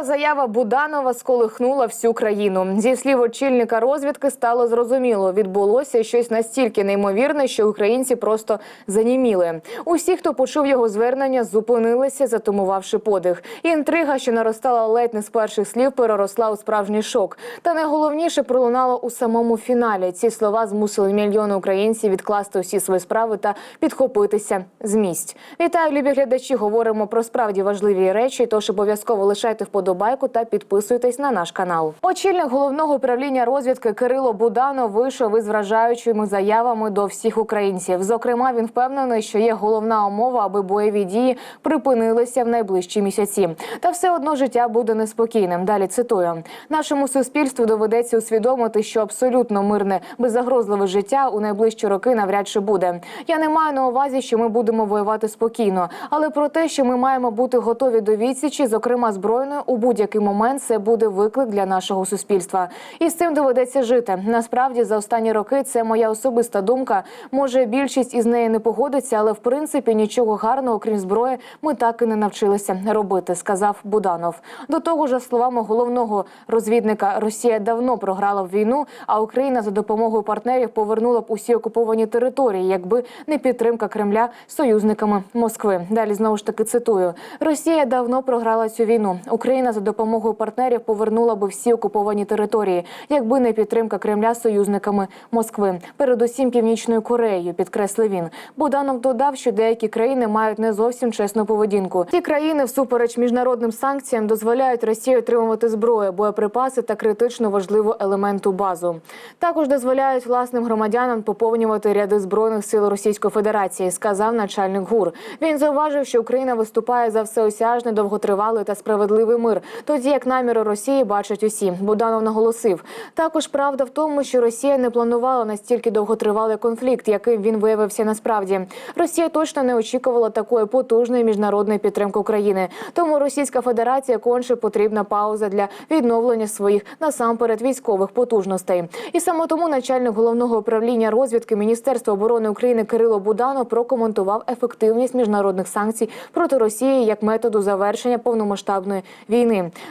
Чергова заява Буданова сколихнула всю країну. Зі слів очільника розвідки стало зрозуміло, відбулося щось настільки неймовірне, що українці просто заніміли. Усі, хто почув його звернення, зупинилися, затумувавши подих. Інтрига, що наростала ледь не з перших слів, переросла у справжній шок. Та найголовніше пролунало у самому фіналі. Ці слова змусили мільйони українців відкласти усі свої справи та підхопитися з місць. Вітаю, любі глядачі. Говоримо про справді важливі речі. Тож обов'язково лишайте вподобайку та підписуйтесь на наш канал. Очільник головного управління розвідки Кирило Буданов вийшов із вражаючими заявами до всіх українців. Зокрема, він впевнений, що є головна умова, аби бойові дії припинилися в найближчі місяці. Та все одно життя буде неспокійним. Далі цитую: нашому суспільству доведеться усвідомити, що абсолютно мирне, беззагрозливе життя у найближчі роки навряд чи буде. Я не маю на увазі, що ми будемо воювати спокійно, але про те, що ми маємо бути готові до відсічі, зокрема збройною, у будь-який момент це буде виклик для нашого суспільства. І з цим доведеться жити. Насправді, за останні роки це моя особиста думка. Може, більшість із неї не погодиться, але в принципі нічого гарного, крім зброї, ми так і не навчилися робити, сказав Буданов. До того ж, словами головного розвідника, Росія давно програла в війну, а Україна за допомогою партнерів повернула б усі окуповані території, якби не підтримка Кремля союзниками Москви. Далі знову ж таки цитую: Росія давно програла цю війну. Україна за допомогою партнерів повернула би всі окуповані території, якби не підтримка Кремля союзниками Москви, передусім північною Кореєю, підкреслив він. Буданов додав, що деякі країни мають не зовсім чесну поведінку. Ці країни, всупереч міжнародним санкціям, дозволяють Росії отримувати зброю, боєприпаси та критично важливу елементу базу. Також дозволяють власним громадянам поповнювати ряди збройних сил Російської Федерації, сказав начальник ГУР. Він зауважив, що Україна виступає за всеосяжний, довготривалий та справедливий мир, тоді як наміри Росії бачать усі. Буданов наголосив. Також правда в тому, що Росія не планувала настільки довготривалий конфлікт, яким він виявився насправді. Росія точно не очікувала такої потужної міжнародної підтримки України. Тому Російська Федерація конче потрібна пауза для відновлення своїх насамперед військових потужностей. І саме тому начальник головного управління розвідки Міністерства оборони України Кирило Буданов прокоментував ефективність міжнародних санкцій проти Росії як методу завершення повномасштабної війни.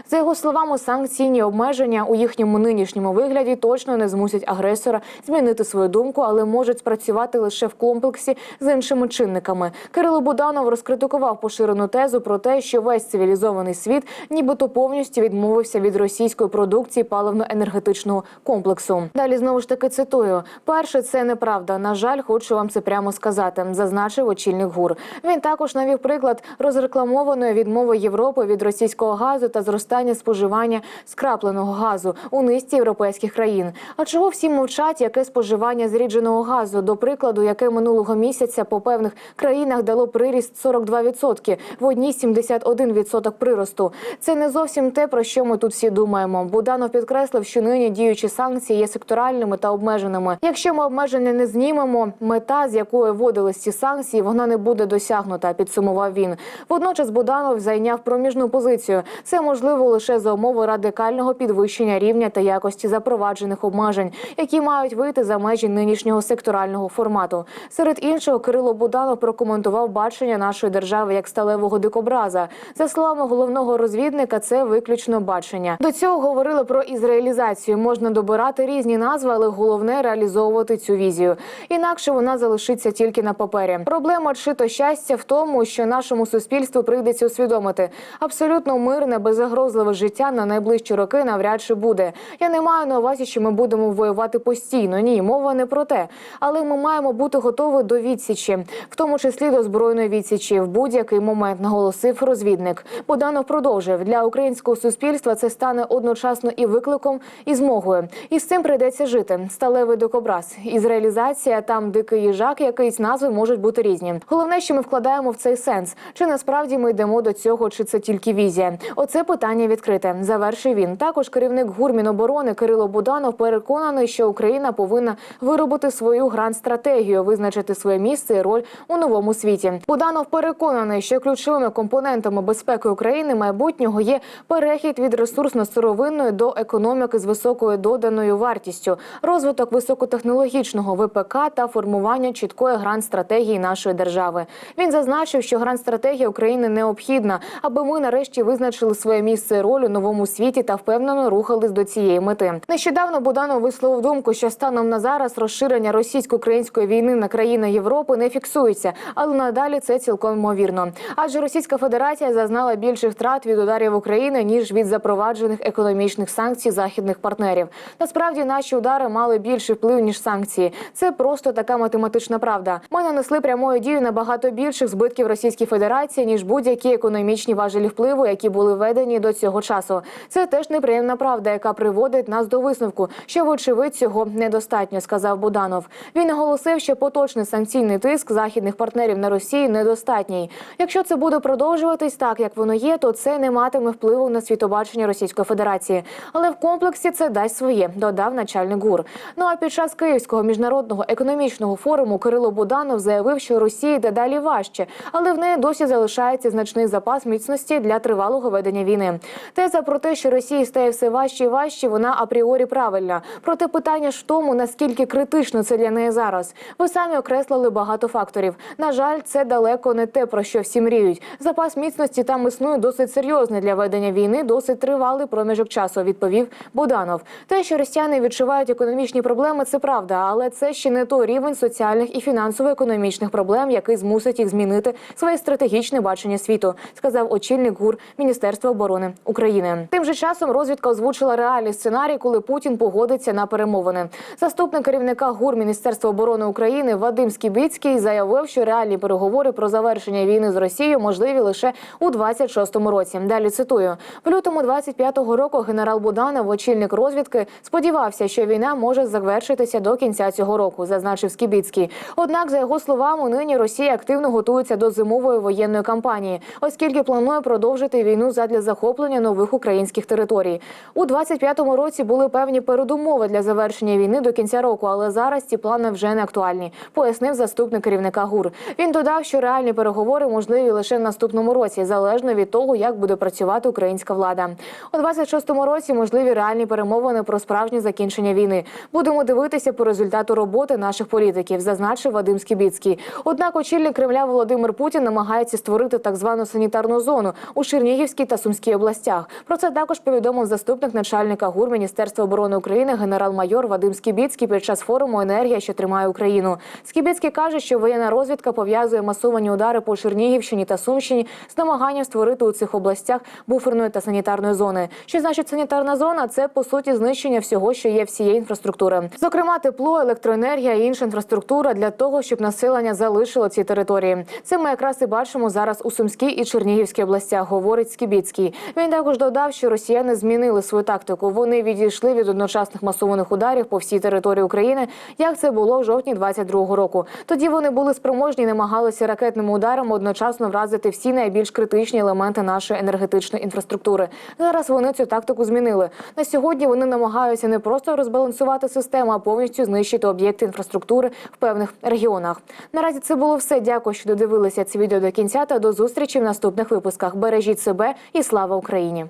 За його словами, санкційні обмеження у їхньому нинішньому вигляді точно не змусять агресора змінити свою думку, але можуть спрацювати лише в комплексі з іншими чинниками. Кирило Буданов розкритикував поширену тезу про те, що весь цивілізований світ, нібито повністю відмовився від російської продукції паливно-енергетичного комплексу. Далі знову ж таки цитую: перше, це неправда. На жаль, хочу вам це прямо сказати, зазначив очільник ГУР. Він також навів приклад розрекламованої відмови Європи від російського газу та зростання споживання скрапленого газу у низці європейських країн. А чого всі мовчать, яке споживання зрідженого газу? До прикладу, яке минулого місяця по певних країнах дало приріст 42%, в одній 71% приросту. Це не зовсім те, про що ми тут всі думаємо. Буданов підкреслив, що нині діючі санкції є секторальними та обмеженими. Якщо ми обмеження не знімемо, мета, з якою вводились ці санкції, вона не буде досягнута. Підсумував він. Водночас Буданов зайняв проміжну позицію. Це можливо лише за умови радикального підвищення рівня та якості запроваджених обмежень, які мають вийти за межі нинішнього секторального формату. Серед іншого, Кирило Буданов прокоментував бачення нашої держави як сталевого дикобраза. За словами головного розвідника, це виключно бачення. До цього говорили про ізраїлізацію. Можна добирати різні назви, але головне реалізовувати цю візію. Інакше вона залишиться тільки на папері. Проблема чи то щастя в тому, що нашому суспільству прийдеться усвідомити абсолютно мирне, беззагрозливе життя на найближчі роки навряд чи буде. Я не маю на увазі, що ми будемо воювати постійно. Ні, мова не про те. Але ми маємо бути готові до відсічі, в тому числі до збройної відсічі, в будь-який момент наголосив розвідник. Буданов продовжив для українського суспільства. Це стане одночасно і викликом, і змогою. І з цим прийдеться жити. Сталевий дикобраз, ізраїлізація, там дикий їжак, якийсь назви можуть бути різні. Головне, що ми вкладаємо в цей сенс. Чи насправді ми йдемо до цього, чи це тільки візія? Оце питання відкрите. Завершив він. Також керівник ГУР Міноборони Кирило Буданов переконаний, що Україна повинна виробити свою гранд-стратегію, визначити своє місце і роль у новому світі. Буданов переконаний, що ключовими компонентами безпеки України майбутнього є перехід від ресурсно-сировинної до економіки з високою доданою вартістю, розвиток високотехнологічного ВПК та формування чіткої гранд-стратегії нашої держави. Він зазначив, що гранд-стратегія України необхідна, аби ми нарешті визначили визначили своє місце і роль у новому світі та впевнено рухались до цієї мети. Нещодавно Буданов висловив думку, що станом на зараз розширення російсько-української війни на країни Європи не фіксується, але надалі це цілком ймовірно. Адже Російська Федерація зазнала більших втрат від ударів України ніж від запроваджених економічних санкцій західних партнерів. Насправді наші удари мали більший вплив ніж санкції. Це просто така математична правда. Ми нанесли прямою дію набагато більших збитків Російській Федерації ніж будь-які економічні важелі впливу, які були введені до цього часу. Це теж неприємна правда, яка приводить нас до висновку, що вочевидь цього недостатньо, сказав Буданов. Він наголосив, що поточний санкційний тиск західних партнерів на Росію недостатній. Якщо це буде продовжуватись так, як воно є, то це не матиме впливу на світобачення Російської Федерації. Але в комплексі це дасть своє, додав начальник ГУР. Ну а під час Київського міжнародного економічного форуму Кирило Буданов заявив, що Росії йде далі важче, але в неї досі залишається значний запас міцності для тривалого ведення війни. Теза про те, що Росії стає все важче і важче, вона апріорі правильна. Проте питання ж в тому, наскільки критично це для неї зараз. Ви самі окреслили багато факторів. На жаль, це далеко не те, про що всі мріють. Запас міцності там існує досить серйозний для ведення війни, досить тривалий проміжок часу. Відповів Буданов. Те, що росіяни відчувають економічні проблеми, це правда, але це ще не той рівень соціальних і фінансово-економічних проблем, який змусить їх змінити своє стратегічне бачення світу, сказав очільник ГУР Міністерства оборони України. Тим же часом розвідка озвучила реальний сценарій, коли Путін погодиться на перемовини. Заступник керівника ГУР Міністерства оборони України Вадим Скібіцький заявив, що реальні переговори про завершення війни з Росією можливі лише у 26-му році. Далі цитую в лютому 25-го року. Генерал Буданов, очільник розвідки, сподівався, що війна може завершитися до кінця цього року, зазначив Скібіцький. Однак, за його словами, нині Росія активно готується до зимової воєнної кампанії, оскільки планує продовжити війну задля захоплення нових українських територій. У 25-му році були певні передумови для завершення війни до кінця року, але зараз ці плани вже не актуальні, пояснив заступник керівника ГУР. Він додав, що реальні переговори можливі лише в наступному році, залежно від того, як буде працювати українська влада. У 26-му році можливі реальні перемовини про справжнє закінчення війни. Будемо дивитися по результату роботи наших політиків, зазначив Вадим Скібіцький. Однак очільник Кремля Володимир Путін намагається створити так звану санітарну зону у Чернігівській та Сумській областях. Про це також повідомив заступник начальника ГУР Міністерства оборони України генерал-майор Вадим Скібіцький під час форуму Енергія, що тримає Україну. Скібіцький каже, що воєнна розвідка пов'язує масовані удари по Чернігівщині та Сумщині з намаганням створити у цих областях буферної та санітарної зони. Що значить санітарна зона? Це по суті знищення всього, що є всієї інфраструктури, зокрема тепло, електроенергія і інша інфраструктура для того, щоб населення залишило ці території. Це ми якраз і бачимо зараз у Сумській і Чернігівській областях, говорить Скібіцький. Він також додав, що росіяни змінили свою тактику. Вони відійшли від одночасних масованих ударів по всій території України, як це було в жовтні 22-го року. Тоді вони були спроможні, і намагалися ракетними ударами одночасно вразити всі найбільш критичні елементи нашої енергетичної інфраструктури. Зараз вони цю тактику змінили. На сьогодні вони намагаються не просто розбалансувати систему, а повністю знищити об'єкти інфраструктури в певних регіонах. Наразі це було все. Дякую, що додивилися це відео до кінця. Та до зустрічі в наступних випусках. Бережіть себе і слава Україні!